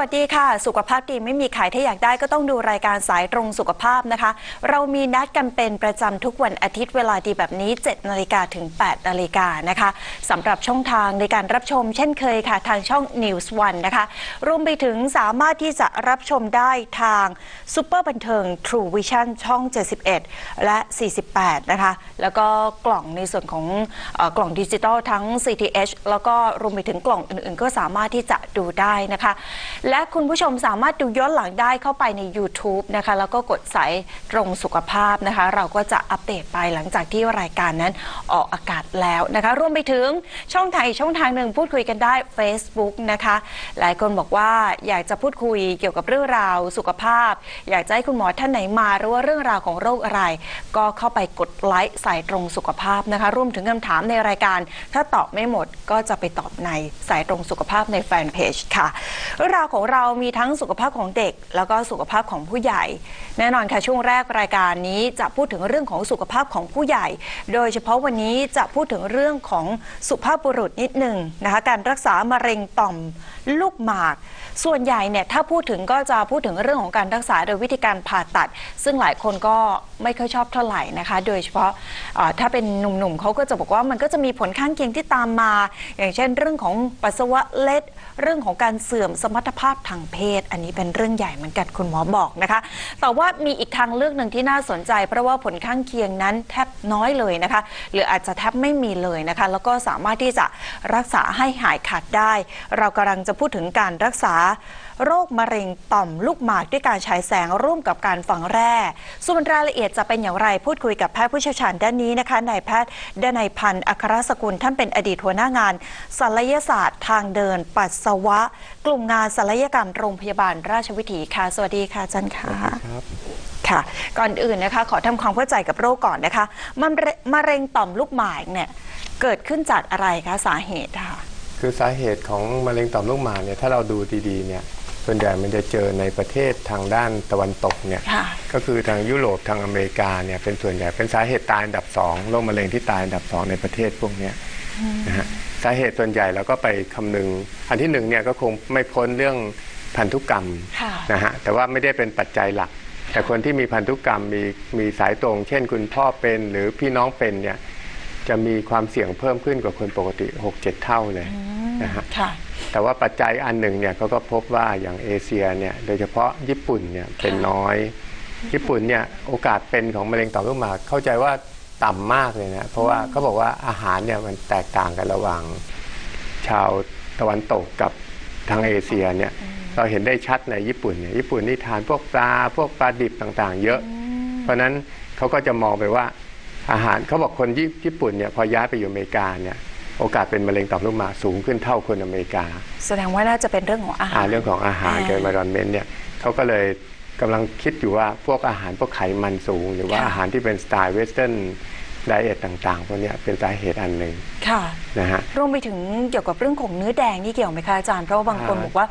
สวัสดีค่ะ สุขภาพดีไม่มีขายถ้าอยากได้ก็ต้องดูรายการสายตรงสุขภาพนะคะ เรามีนัดกันเป็นประจำทุกวันอาทิตย์เวลาดีแบบนี้ 7นาฬิกาถึง 8นาฬิกานะคะสำหรับช่องทางในการรับชม เช่นเคยค่ะ ทางช่อง News One นะคะ รวมไปถึงสามารถที่จะรับชมได้ทางซูเปอร์บันเทิง True Vision ช่อง 71 และ 48 นะคะ แล้วก็กล่องในส่วนของอกล่องดิจิตอลทั้ง CTH แล้วก็รวมไปถึงกล่องอื่นๆ ก็สามารถที่จะดูได้นะคะและคุณผู้ชมสามารถดูย้อนหลังได้เข้าไปใน YouTube นะคะ แล้วก็กดใสายตรงสุขภาพนะคะ เราก็จะอัปเดตไปหลังจากที่รายการนั้นออกอากาศแล้วนะคะ รวมไปถึงช่องทางอีกช่องทางหนึ่งพูดคุยกันได้ Facebook นะคะ หลายคนบอกว่าอยากจะพูดคุยเกี่ยวกับเรื่องราวสุขภาพ อยากจะให้คุณหมอท่านไหนมาหรือว่าเรื่องราวของโรคอะไร ก็เข้าไปกดไลค์ใสายตรงสุขภาพนะคะรวมถึงคำถามในรายการ ถ้าตอบไม่หมดก็จะไปตอบในสายตรงสุขภาพในแฟนเพจค่ะเรื่องราวของเรามีทั้งสุขภาพของเด็ก แล้วก็สุขภาพของผู้ใหญ่ แน่นอนค่ะช่วงแรกรายการนี้จะพูดถึงเรื่องของสุขภาพของผู้ใหญ่ โดยเฉพาะวันนี้จะพูดถึงเรื่องของสุภาพบุรุษนิดหนึ่งนะคะการรักษามะเร็งต่อมลูกหมาก ส่วนใหญ่เนี่ยถ้าพูดถึงก็จะพูดถึงเรื่องของการรักษาโดยวิธีการผ่าตัด ซึ่งหลายคนก็ ไม่ค่อยชอบเท่าไหร่นะคะ โดยเฉพาะเอ่อถ้าเป็นหนุ่มๆเขาก็จะบอกว่ามันก็จะมีผลข้างเคียงที่ตามมา อย่างเช่น เรื่องของปัสสาวะเล็ด เรื่องของการเสื่อมสมรรถภาพทางเพศ อันนี้เป็นเรื่องใหญ่เหมือนกันคุณหมอบอกนะคะ แต่ว่ามีอีกทางเลือกหนึ่งที่น่าสนใจ เพราะว่าผลข้างเคียงนั้นแทบน้อยเลยนะคะ หรืออาจจะแทบไม่มีเลยนะคะ แล้วก็สามารถที่จะรักษาให้หายขาดได้ เรากำลังจะพูดถึงการรักษา โรคมะเร็งต่อมลูกหมากด้วยการฉายแสงร่วมกับการฝังแร่ ส่วนรายละเอียดจะเป็นอย่างไรพูดคุยกับแพทย์ผู้เชี่ยวชาญด้านนี้นะคะนายแพทย์ดนัยพันธ์อัครสกุลท่านเป็นอดีตหัวหน้างานศัลยศาสตร์ทางเดิน ปัสสาวะ กลุ่มงานศัลยกรรมโรงพยาบาลราชวิถีค่ะ สวัสดีค่ะอาจันค่ะครับค่ะก่อนอื่นนะคะขอทำความเข้าใจกับโรคก่อนนะคะมะเร็งมะเร็งต่อมลูกหมากเนี่ยเกิดขึ้นจากอะไรคะสาเหตุค่ะคือสาเหตุของมะเร็งต่อมลูกหมากเนี่ยถ้าเราดูดีๆเนี่ย ส่วนใหญ่มันจะเจอในประเทศทางด้านตะวันตกเนี่ยค่ะก็คือทางยุโรปทางอเมริกาเนี่ยเป็นส่วนใหญ่เป็นสาเหตุตายอันดับสองโรคมะเร็งที่ตายอันดับสองในประเทศพวกเนี้ยนะฮะสาเหตุส่วนใหญ่เราก็ไปคำนึง อันที่หนึ่งเนี่ยก็คงไม่พ้นเรื่องพันธุกรรมค่ะนะฮะแต่ว่าไม่ได้เป็นปัจจัยหลัก แต่คนที่มีพันธุกรรมมีมีสายตรง เช่นคุณพ่อเป็นหรือพี่น้องเป็นเนี่ยจะมีความเสี่ยงเพิ่มขึ้นกว่าคนปกติ 6-7 เท่าเลย นะฮะค่ะแต่ว่าปัจจัยอันหนึ่งเนี่ยเขาก็พบว่าอย่างเอเชียเนี่ยโดยเฉพาะญี่ปุ่นเนี่ยเป็นน้อย ญี่ปุ่นเนี่ยโอกาสเป็นของมะเร็งต่อมลูกหมากเข้าใจว่าต่ำมากเลยนะเพราะว่าเขาบอกว่าอาหารเนี่ยมันแตกต่างกันระหว่างชาวตะวันตกกับทางเอเชียเนี่ยเราเห็นได้ชัดในญี่ปุ่นเนี่ยญี่ปุ่นนี่ทานพวกปลาพวกปลาดิบต่างๆ เยอะ เพราะฉะนั้นเขาก็จะมองไปว่าอาหารเขาบอกคนญี่ญี่ปุ่นเนี่ยพอย้ายไปอยู่อเมริกาเนี่ย โอกาสเป็นมะเร็งต่อมลูกหมากสูงขึ้นเท่าคนอเมริกา แสดงว่าน่าจะเป็นเรื่องของอาหาอ่ารเรื่องของอาหารอ่าเกิดมาดอนเมนเนี่ยเขาก็เลยกำลังคิดอยู่ว่าพวกอาหารพวกไขมันสูง หรือว่าค่ะอาหารที่เป็นสไตล์เวสเทิร์นไดเอทต่างๆพวกเนี้ยเป็นสาเหตุอันหนึ่งค่ะนะฮะรวมไปถึงเกี่ยวกับเรื่องของเนื้อแดงนี่เกี่ยวไหมคะอาจารย์เพราะว่าบางคนอ่าบอกว่า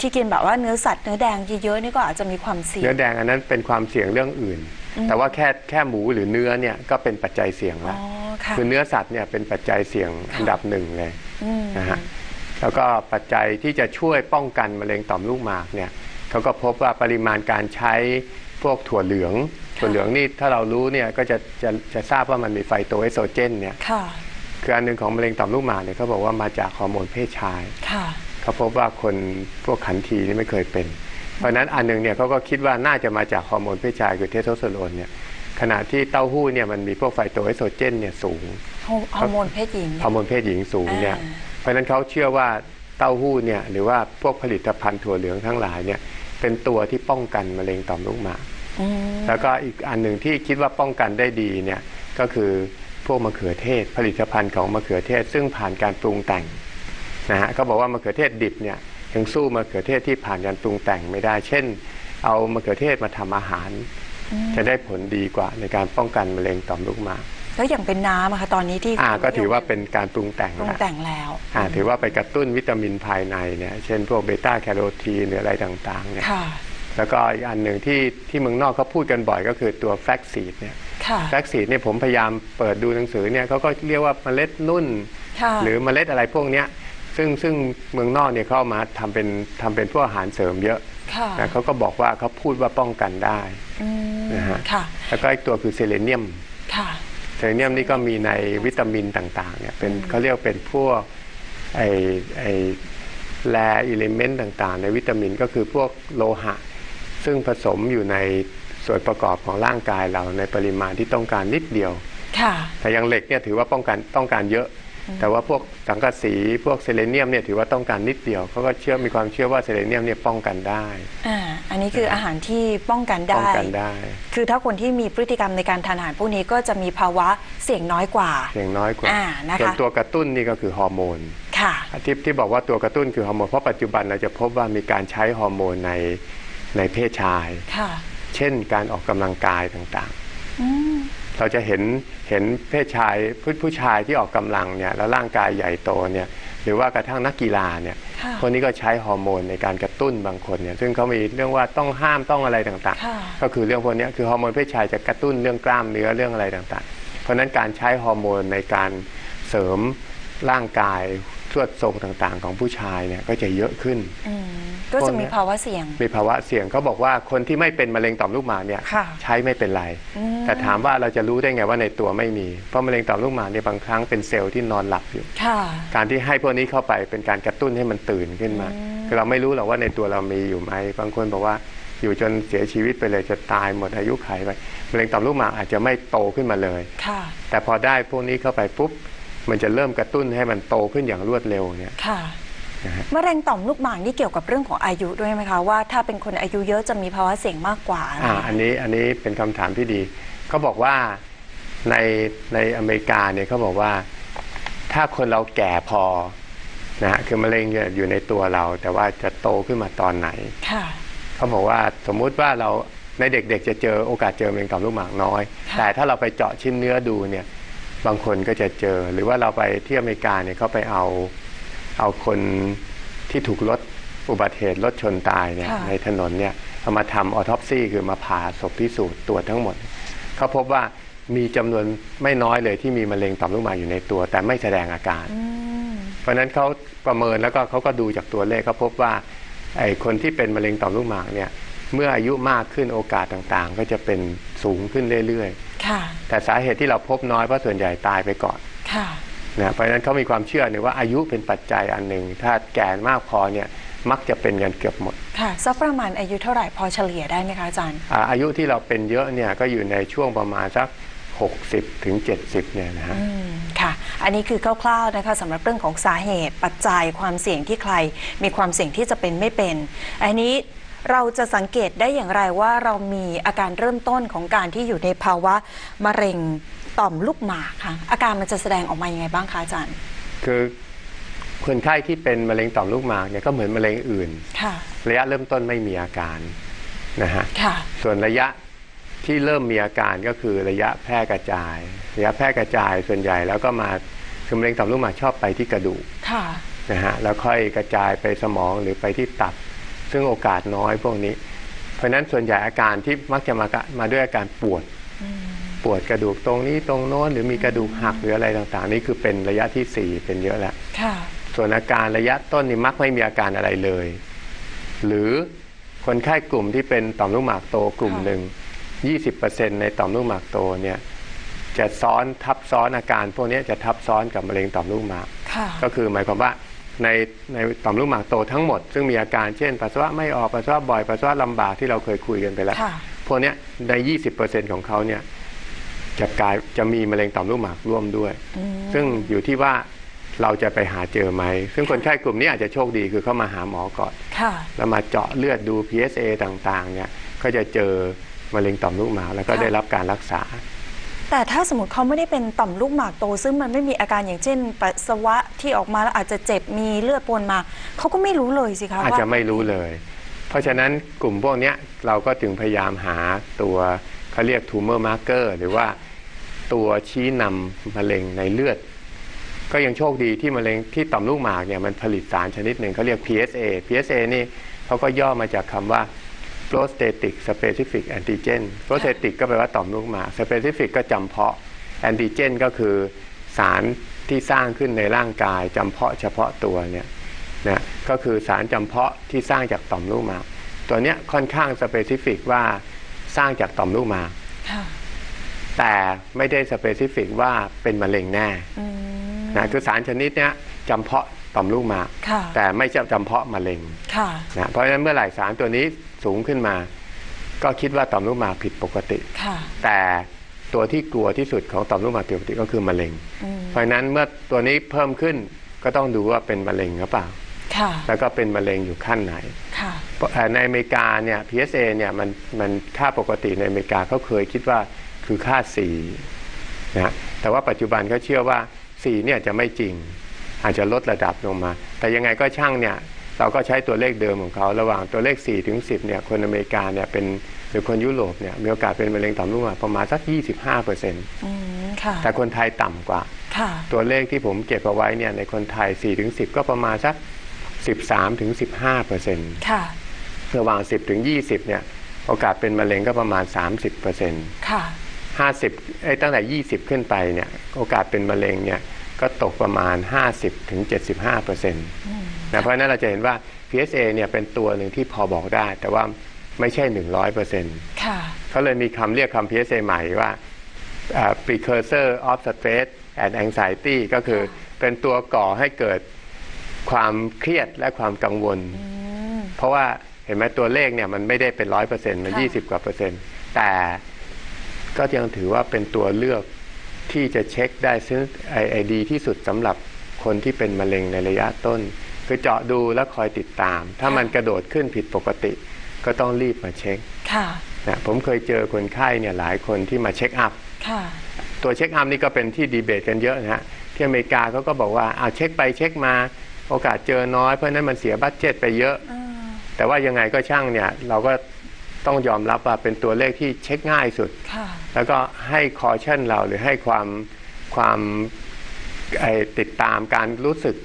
ที่กินแบบว่าเนื้อสัตว์เนื้อแดงเยอะๆนี่ก็อาจจะมีความเสี่ยเนื้งอแดงอันนั้นเป็นความเสี่ยงเรื่องอื่น แต่ว่าแค่แค่หมูหรือเนื้อเนี่ยก็เป็นปัจจัยเสี่ยงอ๋แล้วอ ค่ะคือเนื้อสัตว์เนี่ยเป็นปัจจัยเสี่ยงอันดับหนึ่งเลยอืมนะฮะแล้วก็ปัจจัยที่จะช่วยป้องกันมะเร็งต่อมลูกหมากเนี่ยเขาก็พบว่าปริมาณการใช้พวกถั่วเหลืองถั่วเหลืองนี่ถ้าเรารู้เนี่ยก็จะจะจะทราบว่ามันมีไฟโตเอสโตรเจนเนี่ยค่ะคืออันหนึ่งของมะเร็งต่อมลูกหมากเนี่ยเขาบอกว่ามาจากฮอร์โมนเพศชายค่ะเขาพบว่าคนพวกขันทีนี่ไม่เคยเป็น เพราะฉะนั้นอันหนึ่งเนี่ยเขาก็คิดว่าน่าจะมาจากฮอร์โมนเพศชายคือเทสโทสเตอโรนเนี่ย ขณะที่เต้าหู้เนี่ยมันมีพวกไฟโตเอสโตรเจนเนี่ยสูงฮอร์โมนเพศหญิงฮอร์โมนเพศหญิงสูงเนี่ยอ่าเพราะฉะนั้นเขาเชื่อว่าเต้าหู้เนี่ยหรือว่าพวกผลิตภัณฑ์ถั่วเหลืองทั้งหลายเนี่ยเป็นตัวที่ป้องกันมะเร็งต่อมลูกหมากอืมแล้วก็อีกอันหนึ่งที่คิดว่าป้องกันได้ดีเนี่ยก็คือพวกมะเขือเทศ ผลิตภัณฑ์ของมะเขือเทศ ซึ่งผ่านการปรุงแต่งนะฮะเขาบอกว่ามะเขือเทศดิบเนี่ยยังสู้มะเขือเทศที่ผ่านการปรุงแต่งไม่ได้ เช่น เอามะเขือเทศมาทำอาหาร จะได้ผลดีกว่าในการป้องกันมะเร็งต่อมลูกหมากแล้วอย่างเป็นน้ำอะคะตอนนี้ที่อ่าก็ถือว่าเป็นการปรุงแต่งปรุงแล้วแต่งแล้วอ่าถือว่าไปกระตุ้นวิตามินภายในเนี่ยเช่นพวกเบต้าแคโรทีนหรืออะไรต่างๆเนี่ยค่ะแล้วก็อีกอันหนึ่งที่ที่เมืองนอกเขาพูดกันบ่อยก็คือตัวแฟกซีดเนี่ยค่ะแฟกซีดเนี่ยผมพยายามเปิดดูหนังสือเนี่ยเขาก็เรียกว่าเมล็ดนุ่นค่ะหรือเมล็ดอะไรพวกเนี้ยซซึ่งซึ่งเมืองนอกเนี่ยเขาเอามาทำเป็นทำเป็นพวกอาหารเสริมเยอะค่ะ นะเขาก็บอกว่าเขาพูดว่าป้องกันได้อืมนะฮะค่ะแล้วก็อีกตัวคือเซเลเนียมค่ะเซเลเนียมนี่ก็มีในวิตามินต่างๆเนี่ยเป็นเขาเรียกเป็นพวกไอไอแรอิเลเมนต์ต่างๆ ในวิตามินก็คือพวกโลหะ ซึ่งผสมอยู่ในส่วนประกอบของร่างกายเราในปริมาณที่ต้องการนิดเดียวค่ะแต่อย่างเหล็กเนี่ยถือว่าป้องกันต้องการเยอะ แต่ว่าพวกสังกะสีพวกเซเลเนียมเนี่ยถือว่าต้องการนิดเดียวเขาก็เชื่อมีความเชื่อว่าเซเลเนียมเนี่ยป้องกันได้อ่าอันนี้คืออาหารที่ป้องกันป้องได้กันได้ คือถ้าคนที่มีพฤติกรรมในการทานอาหารพวกนี้ก็จะมีภาวะเสี่ยงน้อยกว่าอย่างน้อยกว่าอ่านะคะส่วนตัวกระตุ้นนี่ก็คือฮอร์โมนค่ะที่ที่บอกว่าตัวกระตุ้นคือฮอร์โมนเพราะปัจจุบันเราจะพบว่ามีการใช้ฮอร์โมนในในเพศชายค่ะเช่นการออกกำลังกายต่างอืมๆ เราจะเห็นเห็นเพศชายผู้ผู้ชายที่ออกกำลังเนี่ยแล้วร่างกายใหญ่โตเนี่ยหรือว่ากระทั่งนักกีฬาเนี่ยค่ะคนนี้ก็ใช้ฮอร์โมนในการกระตุ้นบางคนเนี่ยซึ่งเขามีเรื่องว่าต้องห้ามต้องอะไรต่างค่ะๆก็คือเรื่องพวกเนี้ยคือฮอร์โมนเพศชายจะกระตุ้นเรื่องกล้ามเนื้อเรื่องอะไรต่างๆ เพราะฉะนั้นการใช้ฮอร์โมนในการเสริมร่างกาย ทวดทรงต่างๆ ของผู้ชายเนี่ยก็จะเยอะขึ้นอืมก็จะมีภาวะเสี่ยง มีภาวะเสี่ยงเขาบอกว่าคนที่ไม่เป็นมะเร็งต่อมลูกหมากเนี่ยค่ะใช้ไม่เป็นไรอืมแต่ถามว่าเราจะรู้ได้ไงว่าในตัวไม่มี เพราะมะเร็งต่อมลูกหมากเนี่ยบางครั้งเป็นเซลล์ที่นอนหลับอยู่ค่ะการที่ให้พวกนี้เข้าไปเป็นการกระตุ้นให้มันตื่นขึ้นมาคือเราไม่รู้หรอกว่าในตัวเรามีอยู่ไหมบางคนบอกว่าอยู่จนเสียชีวิตไปเลยจะตายหมดอายุไขไปมะเร็งต่อมลูกหมากอาจจะไม่โตขึ้นมาเลยค่ะแต่พอได้พวกนี้เข้าไปปุ๊บ มันจะเริ่มกระตุ้นให้มันโตขึ้นอย่างรวดเร็วเนี่ยค่ะนะฮะมะเร็งต่อมลูกหมากนี่เกี่ยวกับเรื่องของอายุด้วยไหมคะว่าถ้าเป็นคนอายุเยอะจะมีภาวะเสี่ยงมากกว่าอ่าอันนี้อันนี้เป็นคำถามที่ดีเขาบอกว่าในในอเมริกาเนี่ยเขาบอกว่า ถ้าคนเราแก่พอนะฮะคือมะเร็งเนี่ยอยู่ในตัวเรา แต่ว่าจะโตขึ้นมาตอนไหนค่ะเขาบอกว่าสมมุติว่าเราในเด็กๆจะเจอโอกาสเจอมะเร็งต่อมลูกหมากน้อยค่ะแต่ถ้าเราไปเจาะชิ้นเนื้อดูเนี่ย บางคนก็จะเจอ หรือว่าเราไปที่อเมริกาเนี่ยเขาไปเอาเอาคนที่ถูกรถอุบัติเหตุรถชนตายเนี่ยค่ะในถนนเนี่ยเอามาทำออทอปซีคือมาผ่าศพพิสูจน์ตรวจทั้งหมด เขาพบว่ามีจำนวนไม่น้อยเลยที่มีมะเร็งต่อมลูกหมากอยู่ในตัว แต่ไม่แสดงอาการอืมเพราะฉะนั้นเขาประเมินแล้วก็เขาก็ดูจากตัวเลขเขาพบว่าไอ้คนที่เป็นมะเร็งต่อมลูกหมากเนี่ยเมื่ออายุมากขึ้นโอกาสต่างๆ ก็จะเป็นสูงขึ้นเรื่อยค่ะๆ แต่สาเหตุที่เราพบน้อยเพราะส่วนใหญ่ตายไปก่อนค่ะนะเพราะฉะนั้นเขามีความเชื่อหนึ่งว่าอายุเป็นปัจจัยอันหนึ่งถ้าแก่มากพอเนี่ยมักจะเป็นกันเกือบหมด ค่ะสักประมาณอายุเท่าไหร่พอเฉลี่ยได้ไหมคะอาจารย์ อาอายุที่เราเป็นเยอะเนี่ยก็อยู่ในช่วงประมาณสัก 60 ถึง 70 เนี่ยนะฮะอืมค่ะ อันนี้คือคร่าวๆนะคะสำหรับเรื่องของสาเหตุปัจจัยความเสี่ยงที่ใคร มีความเสี่ยงที่จะเป็นไม่เป็น อันนี้ เราจะสังเกตได้อย่างไรว่าเรามีอาการเริ่มต้นของการที่อยู่ในภาวะมะเร็งต่อมลูกหมากค่ะอาการมันจะแสดงออกมายังไงบ้างคะอาจารย์ คือคนไข้ที่เป็นมะเร็งต่อมลูกหมากเนี่ยก็เหมือนมะเร็งอื่นค่ะระยะเริ่มต้นไม่มีอาการนะฮะค่ะส่วนระยะที่เริ่มมีอาการก็คือระยะแพร่กระจาย ระยะแพร่กระจายส่วนใหญ่แล้วก็มาคือมะเร็งต่อมลูกหมากชอบไปที่กระดูกค่ะนะฮะแล้วค่อยกระจายไปสมองหรือไปที่ตับ ซึ่งโอกาสน้อยพวกนี้ เพราะฉะนั้นส่วนใหญ่อาการที่มักจะมากะมาด้วยอาการปวดปวดกระดูกตรงนี้ตรงโน้นหรือมีกระดูกหักหรืออะไรต่างๆ นี่คือเป็นระยะที่สี่เป็นเยอะแล้วค่ะส่วนอาการระยะต้นนี่มักไม่มีอาการอะไรเลย หรือคนไข้กลุ่มที่เป็นต่อมลูกหมากโตกลุ่มค่ะหนึ่ง20%ในต่อมลูกหมากโตเนี่ยจะซ้อนทับซ้อนอาการ พวกนี้จะทับซ้อนกับมะเร็งต่อมลูกหมากค่ะก็คือหมายความว่า ในในต่อมลูกหมากโตทั้งหมด ซึ่งมีอาการเช่นปัสสาวะไม่ออกปัสสาวะบ่อยปัสสาวะลำบากที่เราเคยคุยกันไปแล้วค่ะพวกเนี้ยใน 20%ของเขาเนี่ยจะกลายจะมีมะเร็งต่อมลูกหมากร่วมด้วยอืมซึ่งอยู่ที่ว่าเราจะไปหาเจอไหม ซึ่งคนไข้กลุ่มนี้อาจจะโชคดีคือเข้ามาหาหมอก่อนค่ะแล้วมาเจาะเลือดดู PSA ต่างๆ เนี่ย ก็จะเจอมะเร็งต่อมลูกหมากแล้วก็ค่ะได้รับการรักษา แต่ถ้าสมมติเขาไม่ได้เป็นต่อมลูกหมากโต ซึ่งมันไม่มีอาการอย่างเช่น ปัสสาวะที่ออกมาแล้วอาจจะเจ็บมีเลือดปนมา เขาก็ไม่รู้เลยสิคะอาจว่าจะไม่รู้เลย เพราะฉะนั้นกลุ่มพวกนี้เราก็ถึงพยายามหาตัวเขาเรียก tumor marker หรือว่าตัวชี้นำมะเร็งในเลือด ก็ยังโชคดีที่มะเร็งที่ต่อมลูกหมากเนี่ยมันผลิตสารชนิดหนึ่งเขาเรียก PSA PSA นี่เขาก็ย่อมาจากคำว่า prostatic specific antigen prostatic ก็แปลว่าต่อมลูกหมาก specific ก็จำเพาะ antigen ก็คือสารที่สร้างขึ้นในร่างกายจำเพาะเฉพาะตัวเนี่ยนะก็คือสารจำเพาะที่สร้างจากต่อมลูกหมาก ตัวเนี้ยค่อนข้างสเปซิฟิกว่าสร้างจากต่อมลูกหมากค่ะแต่ไม่ได้สเปซิฟิกว่าเป็นมะเร็งแน่อืมนะคือสารชนิดเนี้ยจำเพาะต่อมลูกหมากค่ะแต่ไม่ใช่จำเพาะมะเร็งค่ะนะเพราะฉะนั้นเมื่อไหร่สารตัวนี้ สูงขึ้นมา ก็คิดว่าต่อมลูกหมากผิดปกติค่ะแต่ตัวที่กลัวที่สุดของต่อมลูกหมากผิดปกติก็คือมะเร็งอืมเพราะฉะนั้นเมื่อตัวนี้เพิ่มขึ้นก็ต้องดูว่าเป็นมะเร็งหรือเปล่าค่ะแล้วก็เป็นมะเร็งอยู่ขั้นไหนค่ะเอ่อในอเมริกาเนี่ย PSA เนี่ยมันมันค่าปกติในอเมริกาเขาเคยคิดว่าคือค่า4นะฮะแต่ว่าปัจจุบันเขาเชื่อว่า4เนี่ยจะไม่จริง อาจจะลดระดับลงมา แต่ยังไงก็ช่างเนี่ย เราก็ใช้ตัวเลขเดิมของเขาระหว่างตัวเลข4ถึง10เนี่ยคนอเมริกาเนี่ยเป็นหรือคนยุโรปเนี่ยมีโอกาสเป็นมะเร็งต่อมลูกหมากประมาณสัก 25เปอร์เซ็นต์อืมค่ะแต่คนไทยต่ำกว่าค่ะตัวเลขที่ผมเก็บเอาไว้เนี่ยในคนไทย4ถึง10 ก็ประมาณสัก 13ถึง15เปอร์เซ็นต์ค่ะระหว่าง 10ถึง20เนี่ยโอกาสเป็นมะเร็งก็ประมาณ 30เปอร์เซ็นต์ค่ะ50ไอ้ยตั้งแต่ 20 ขึ้นไปเนี่ยโอกาสเป็นมะเร็งเนี่ย ก็ตกประมาณ 50ถึง75เปอร์เซ็นต์นะเพราะฉะนั้นเราจะเห็นว่า PSA เนี่ยเป็นตัวหนึ่งที่พอบอกได้ แต่ว่าไม่ใช่ 100เปอร์เซ็นต์ค่ะเขาเลยมีคำเรียกคำ PSA ใหม่ว่าอ่า precursor of stress and anxiety ก็คือเป็นตัวก่อให้เกิดความเครียดและความกังวล เพราะว่าเห็นไหมตัวเลขเนี่ยมันไม่ได้เป็นร้อยเปอร์เซ็นต์มันค่ะยี่สิบกว่าเปอร์เซ็นต์แต่ก็ยังถือว่าเป็นตัวเลือก ที่จะเช็คได้ซึ่งไอไอดีที่สุดสำหรับคนที่เป็นมะเร็งในระยะต้น คือเจาะดูแล้วคอยติดตาม ถ้ามันกระโดดขึ้นผิดปกติ ก็ต้องรีบมาเช็คค่ะนะผมเคยเจอคนไข้เนี่ยหลายคนที่มาเช็คอัพค่ะตัวเช็คอัพนี่ก็เป็นที่ดีเบตกันเยอะนะฮะที่อเมริกาเขาก็บอกว่าเอาเช็คไปเช็คมาโอกาสเจอน้อยเพราะฉะนั้นมันเสียบัตเจ็ตไปเยอะ แต่ว่ายังไงก็ช่างเนี่ยเราก็ต้องยอมรับว่าเป็นตัวเลขที่เช็คง่ายสุดค่ะ แล้วก็ให้คอชั่นเราหรือให้ความความไอ้ติดตามการรู้สึก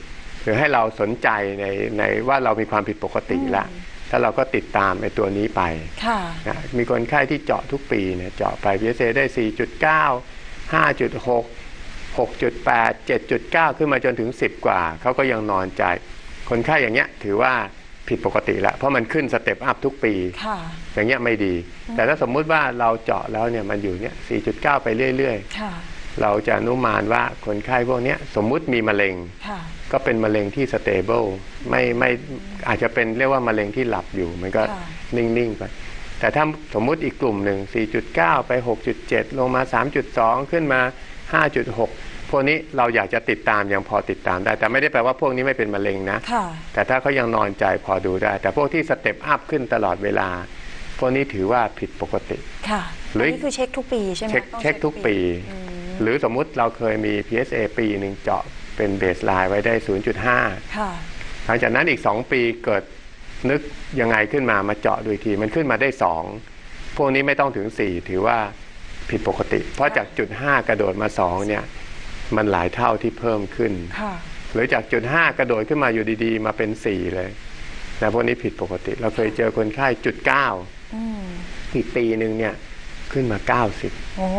หรือให้เราสนใจในในว่าเรามีความผิดปกติแล้วถ้าเราก็ติดตามไอ้ตัวนี้ไปค่ะนะมีคนไข้ที่เจาะทุกปีเนี่ยเจาะไป PSA ได้ 4.9 5.6 6.8 7.9 ขึ้นมาจนถึง 10 กว่า เขาก็ยังนอนใจ คนไข้อย่างเงี้ยถือว่า ผิดปกติแล้ว เพราะมันขึ้นสเต็ปอัพทุกปีค่ะอย่างเงี้ยไม่ดี แต่ถ้าสมมุติว่าเราเจาะแล้วเนี่ยมันอยู่เนี่ย 4.9 ไปเรื่อยค่ะๆเราจะอนุมานว่าคนไข้พวกเนี้ยสมมุติมีมะเร็งค่ะก็เป็นมะเร็งที่สเตเบิลไม่ไม่อาจจะเป็นเรียกว่ามะเร็งที่หลับอยู่ มันก็ค่ะนิ่งๆไปแต่ถ้าสมมุติอีกกลุ่มหนึ่ง 4.9 ไป 6.7 ลงมา 3.2 ขึ้นมา 5.6พ วกนี้เราอยากจะติดตามยังพอติดตามได้ แต่ไม่ได้แปลว่าพวกนี้ไม่เป็นมะเร็งนะค่ะแต่ถ้าเขายังนอนใจพอดูได้ แต่พวกที่สเต็ปอัพขึ้นตลอดเวลา พวกนี้ถือว่าผิดปกติค่ะหรืออันนี้คือเช็คทุกปีใช่ไหมเช็คต้องเช็คทุกปีอืมหรือสมมุติเราเคยมี PSA ปีหนึ่งเจาะเป็นเบสไลน์ไว้ได้ 0.5ค่ะหลังจากนั้นอีก 2 ปีเกิดนึกยังไงขึ้นมามาเจาะดูอีกทีมันขึ้นมาได้ 2 พวกนี้ไม่ต้องถึง 4 ถือว่าผิดปกติ เพราะจากจุด 5 กระโดดมา 2 เนี่ย มันหลายเท่าที่เพิ่มขึ้นค่ะหรือจากจุด5กระโดดขึ้นมาอยู่ดีๆ มาเป็น4เลยนะพวกนี้ผิดปกติ เราเคยเจอคนไข้จุดอืม9อีกปีหนึ่งเนี่ยขึ้นมา90โอ้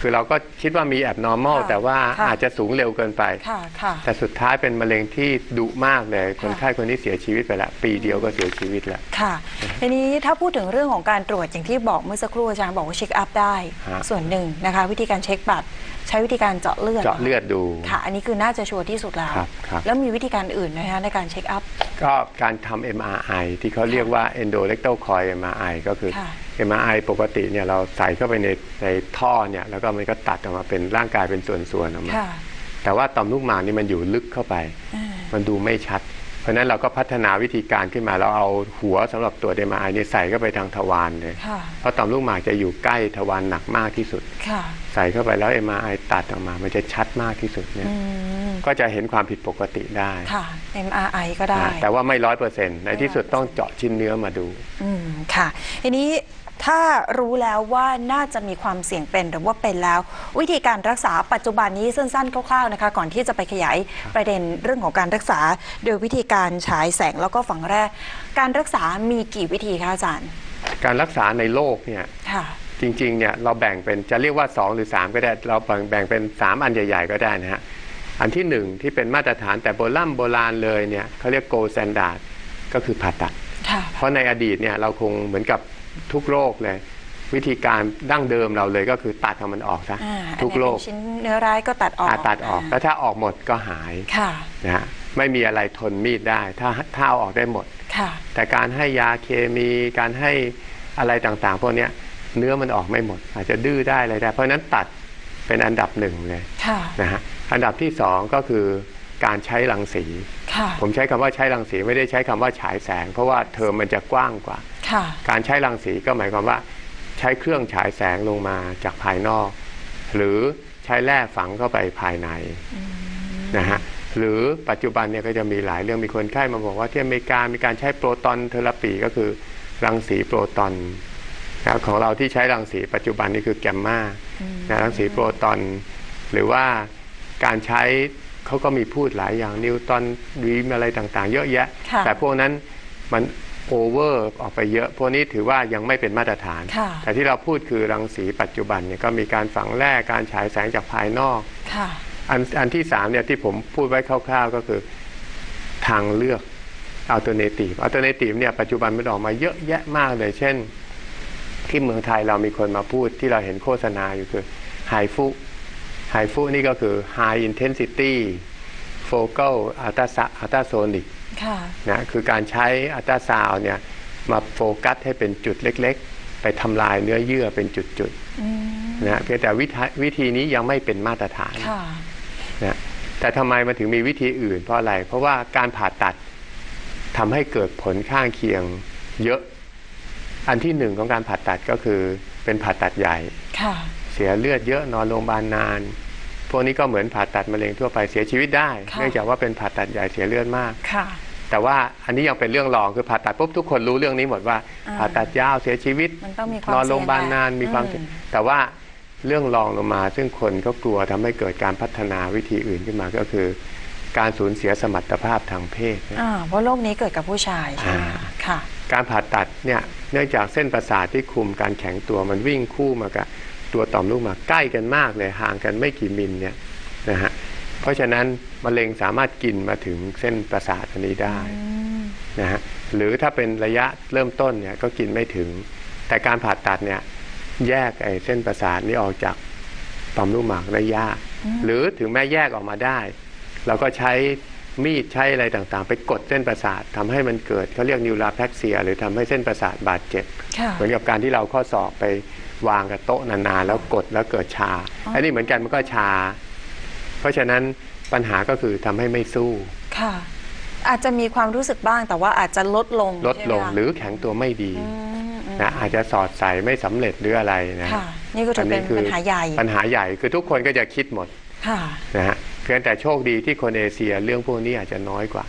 คือเราก็คิดว่ามีแอบ normal ค่ะแต่ว่าค่ะอาจจะสูงเร็วเกินไปค่ะค่ะแต่สุดท้ายเป็นมะเร็งที่ดุมากเลย คนไข้คนนี้เสียชีวิตไปแล้วปีเดียวก็เสียชีวิตแล้วค่ะทีนี้ถ้าพูดถึงเรื่องของการตรวจอย่างที่บอกเมื่อสักครู่อาจารย์บอกว่าเช็คอัพได้ฮะส่วนหนึ่งนะคะ วิธีการเช็คบัตร ใช้วิธีการเจาะเลือดเจาะเลือดดูค่ะ อันนี้คือน่าจะชัวร์ที่สุดแล้วครับครับ แล้วมีวิธีการอื่นนะคะในการเช็คอัพ ก็การทำ MRI ที่เขาเรียกว่า endorectal coil MRI ก็คือค่ะ MRI ปกติเนี่ยเราใส่เข้าไปในในท่อเนี่ยแล้วก็มันก็ตัดออกมาเป็นร่างกายเป็นส่วนๆออกมา ค่ะ แต่ว่าต่อมลูกหมากนี่มันอยู่ลึกเข้าไป อ่า มันดูไม่ชัด เพราะฉะนั้นเราก็พัฒนาวิธีการขึ้นมาเราเอาหัวสำหรับตัว MRI เนี่ยใส่เข้าไปทางทวารเลย ค่ะ เพราะต่อมลูกหมากจะอยู่ใกล้ทวารหนักมากที่สุด ค่ะ ใส่เข้าไปแล้ว MRI ตัดออกมา มันจะชัดมากที่สุดเนี่ยอืมก็จะเห็นความผิดปกติได้ค่ะ MRI ก็ได้นะแต่ว่าไม่ร้อยเปอร์เซ็นต์ในที่สุดต้องเจาะชิ้นเนื้อมาดูอืมค่ะทีนี้ถ้ารู้แล้วว่าน่าจะมีความเสี่ยงเป็นหรือว่าเป็นแล้ว วิธีการรักษาปัจจุบันนี้สั้นๆคร่าวๆนะคะ ก่อนที่จะไปขยายประเด็นเรื่องของการรักษา โดยวิธีการฉายแสงแล้วก็ฝังแรกการรักษามีกี่วิธีคะอาจารย์ การรักษาในโลกเนี่ยค่ะ จริงๆเนี่ยเราแบ่งเป็นจะเรียกว่า 2 หรือ 3 ก็ได้ เราแบ่งแบ่งเป็น 3 อันใหญ่ ๆ ก็ได้นะฮะอันที่หนึ่งที่เป็นมาตรฐานแต่โบราณโบราณเลยเนี่ยเขาเรียกโกล d แ a นดาร์ดก็คือผ่าตัดค่ะเพราะในอดีตเนี่ยเราคงเหมือนกับทุกโรคเลยวิธีการดั้งเดิมเราเลยก็คือตัดเอามันออกซะอ่าทุกโรคอันไหนเป็นชิ้นเนื้อร้ายก็ตัดออกอ่าตัดออกแล้วถ้าออกหมดก็หายค่ะนะฮะไม่มีอะไรทนมีดได้ถ้าถ้าเอาออกได้หมดค่ะแต่การให้ยาเคมีการให้อะไรต่างๆ พวกเนี้ย เนื้อมันออกไม่หมด อาจจะดื้อได้อะไรได้ เพราะฉะนั้นตัดเป็นอันดับหนึ่งเลยค่ะนะฮะอันดับที่สองก็คือการใช้รังสีค่ะผมใช้คำว่าใช้รังสีไม่ได้ใช้คำว่าฉายแสง เพราะว่าเทอมมันจะกว้างกว่าค่ะการใช้รังสีก็หมายความว่า ใช้เครื่องฉายแสงลงมาจากภายนอก หรือใช้แร่ฝังเข้าไปภายในนะฮะหรือปัจจุบันเนี่ยก็จะมีหลายเรื่องมีคนไข้มาบอกว่าที่อเมริกามีการใช้โปรตอนเทอราปีก็คือรังสีโปรตอน นะของเราที่ใช้รังสีปัจจุบันนี่คือแกมมานะรังสีโปรตอน หรือว่าการใช้เขาก็มีพูดหลายอย่างนิวตอนดีมอะไรต่างๆ เยอะแยะค่ะแต่พวกนั้นมันโอเวอร์ออกไปเยอะ พวกนี้ถือว่ายังไม่เป็นมาตรฐานค่ะแต่ที่เราพูดคือรังสีปัจจุบันเนี่ยก็มีการฝังแร่การฉายแสงจากภายนอกค่ะอันอันที่สามเนี่ยที่ผมพูดไว้คร่าว ๆก็คือทางเลือก alternative alternative เนี่ยปัจจุบันมันออกมาเยอะแยะมากเลย เช่น ที่เมืองไทยเรามีคนมาพูดที่เราเห็นโฆษณาอยู่คือไฮฟุไฮฟุนี่ก็คือ high intensity focal ultrasonic ค่ะนะคือการใช้อัลตราซาวน์เนี่ยมาโฟกัสให้เป็นจุดเล็ก ๆ ไปทำลายเนื้อเยื่อเป็นจุดๆนะเพียงแต่วิธีวิธีนี้ยังไม่เป็นมาตรฐานค่ะนะแต่ทำไมมันถึงมีวิธีอื่นเพราะอะไร เพราะว่าการผ่าตัดทำให้เกิดผลข้างเคียงเยอะ อันที่หนึ่งของการผ่าตัดก็คือเป็นผ่าตัดใหญ่ค่ะเสียเลือดเยอะนอนโรงพยาบาลนาน พวกนี้ก็เหมือนผ่าตัดมะเร็งทั่วไปเสียชีวิตได้ค่ะเนื่องจากว่าเป็นผ่าตัดใหญ่เสียเลือดมากค่ะแต่ว่าอันนี้ยังเป็นเรื่องรองคือผ่าตัดปุ๊บทุกคนรู้เรื่องนี้หมดว่าอ่าผ่าตัดยาวเสียชีวิตมันต้องมีความนอนโรงพยาบาลเสี่ยงนานแหละมีความอืมเสี่ยงแต่ว่าเรื่องรองลงมา ซึ่งคนก็กลัวทำให้เกิดการพัฒนาวิธีอื่นขึ้นมาก็คือ การสูญเสียสมรรถภาพทางเพศนะอ่าเพราะโรคนี้เกิดกับผู้ชายใช่ไหมอ่าค่ะการผ่าตัดเนี่ยเนื่องจากเส้นประสาทที่คุมการแข็งตัวมันวิ่งคู่มากับตัวต่อมลูกหมากใกล้กันมากเลยห่างกันไม่กี่มิลเนี่ยนะฮะเพราะฉะนั้นมะเร็งสามารถกินมาถึงเส้นประสาทอันนี้ได้นะฮะหรือถ้าเป็นระยะเริ่มต้นเนี่ยก็กินไม่ถึง แต่การผ่าตัดเนี่ยแยกไอ้เส้นประสาทนี้ออกจากต่อมลูกหมากได้ยาก หรือถึงแม้แยกออกมาได้ เราก็ใช้ มีดใช้อะไรต่างๆ ไปกดเส้นประสาททำให้มันเกิดเขาเรียกนิวราแพคเซีย หรือทำให้เส้นประสาทบาดเจ็บค่ะเหมือนกับการที่เราข้อศอกไปวางกับโต๊ะนานๆแล้วกดแล้วเกิดชา อันนี้เหมือนกันมันก็ชา เพราะฉะนั้นปัญหาก็คือทำให้ไม่สู้ค่ะอาจจะมีความรู้สึกบ้างแต่ว่าอาจจะลดลงลดลงใช่ไมคะหรือแข็งตัวไม่ดีมอืมนะอาจจะสอดใส่ไม่สำเร็จหรืออะไรนะค่ะนี่ก็ถือเป็นคืปัญหาใหญ่ปัญหาใหญ่คือทุกคนก็จะคิดหมดค่ะนะฮะ เพียงแต่โชคดีที่คนเอเชียเรื่องพวกนี้อาจจะน้อยกว่า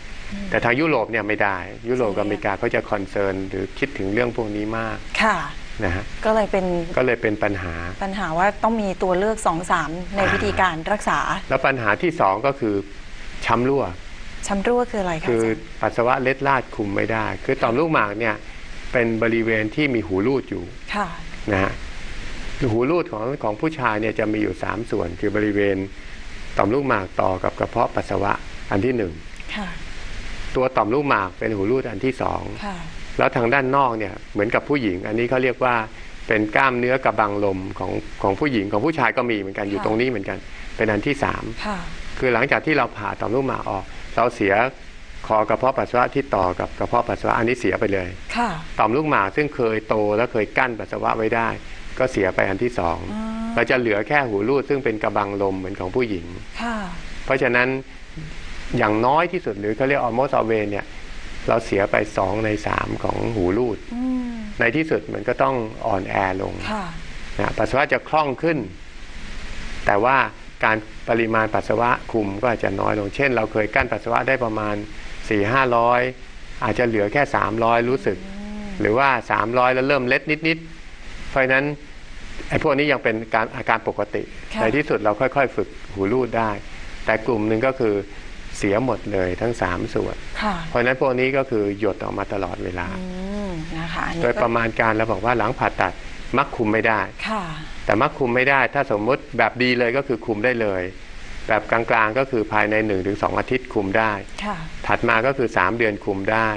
แต่ทางยุโรปเนี่ยไม่ได้ ยุโรปกับอเมริกาเขาจะคอนเซิร์นหรือคิดถึงเรื่องพวกนี้มากค่ะนะฮะก็เลยเป็นก็เลยเป็นปัญหา ปัญหาว่าต้องมีตัวเลือกสองสามในวิธีการรักษา แล้วปัญหาที่สองก็คือช้ำรั่วช้ำรั่วคืออะไรคะคืออาจารย์ปัสสาวะเล็ดลาดคุมไม่ได้ คือต่อมลูกหมากเนี่ยเป็นบริเวณที่มีหูรูดอยู่ค่ะนะฮะหูรูดของของผู้ชายเนี่ยจะมีอยู่ 3 ส่วน คือบริเวณ ต่อมลูกหมากต่อกับกระเพาะปัสสาวะอันที่หนึ่งค่ะตัวต่อมลูกหมากเป็นหูรูดอันที่สองค่ะแล้วทางด้านนอกเนี่ยเหมือนกับผู้หญิง อันนี้เขาเรียกว่าเป็นกล้ามเนื้อกระบังลมของของผู้หญิงของผู้ชายก็มีเหมือนกันอยู่ค่ะตรงนี้เหมือนกัน เป็นอันที่สามค่ะคือหลังจากที่เราผ่าต่อมลูกหมากออก เราเสียคอกระเพาะปัสสาวะที่ต่อกับกระเพาะปัสสาวะอันนี้เสียไปเลยค่ะต่อมลูกหมากซึ่งเคยโตและเคยกั้นปัสสาวะไว้ได้ ก็เสียไปอันที่สองอ๋อ เราจะเหลือแค่หูรูดซึ่งเป็นกระบังลมเหมือนของผู้หญิงค่ะเพราะฉะนั้นอย่างน้อยที่สุดหรือเขาเรียกออโมซอเวนเนี่ย เราเสียไปสองในสามของหูรูดอืมในที่สุดมันก็ต้องอ่อนแอลงค่ะนะปัสสาวะจะคล่องขึ้น แต่ว่าการปริมาณปัสสาวะคุมก็อาจจะน้อยลง เช่น เราเคยกั้นปัสสาวะได้ประมาณ4 5 0 0อาจจะเหลือแค่ 300 รู้สึก หรือว่า 300 แล้วเริ่มเล็ดนิด ๆ เพราะฉะนั้น ไอ้พวกนี้ยังเป็นการอาการปกติค่ะในที่สุดเราค่อยๆ ฝึกหูรูดได้ แต่กลุ่มหนึ่งก็คือเสียหมดเลยทั้ง3ส่วนค่ะเพราะฉะนั้นพวกนี้ก็คือหยดออกมาตลอดเวลาอืมนะคะอันนี้โดยประมาณการเราบอกว่าหลังผ่าตัดมักคุมไม่ได้ค่ะแต่มักคุมไม่ได้ถ้าสมมุติแบบดีเลยก็คือคุมได้เลย แบบกลางๆก็คือภายใน 1-2 อาทิตย์คุมได้ค่ะถัดมาก็คือ 3 เดือนคุมได้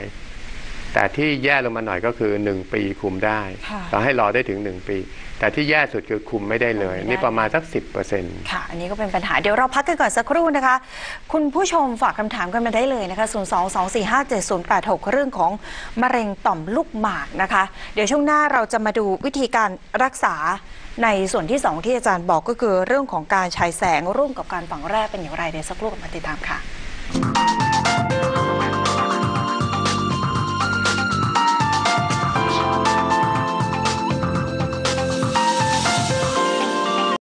แต่ที่แย่ลงมาหน่อยก็คือ 1 ปีคุมได้ค่ะเราให้รอได้ถึง 1 ปี แต่ที่แย่สุดคือคุมไม่ได้เลยคุมไม่ได้นี่ประมาณสัก 10%ค่ะ อันนี้ก็เป็นปัญหาเดี๋ยวเราพักกันก่อนสักครู่นะคะ คุณผู้ชมฝากคำถามกันมาได้เลยนะคะ 0 2 2 4 5 7 0 8 6 เรื่องของมะเร็งต่อมลูกหมากนะคะ เดี๋ยวช่วงหน้าเราจะมาดูวิธีการรักษาในส่วนที่ 2 ที่อาจารย์บอกก็คือเรื่องของการฉายแสงร่วมกับการฝังแร่เป็นอย่างไรเดี๋ยวสักครู่กลับมาติดตามค่ะ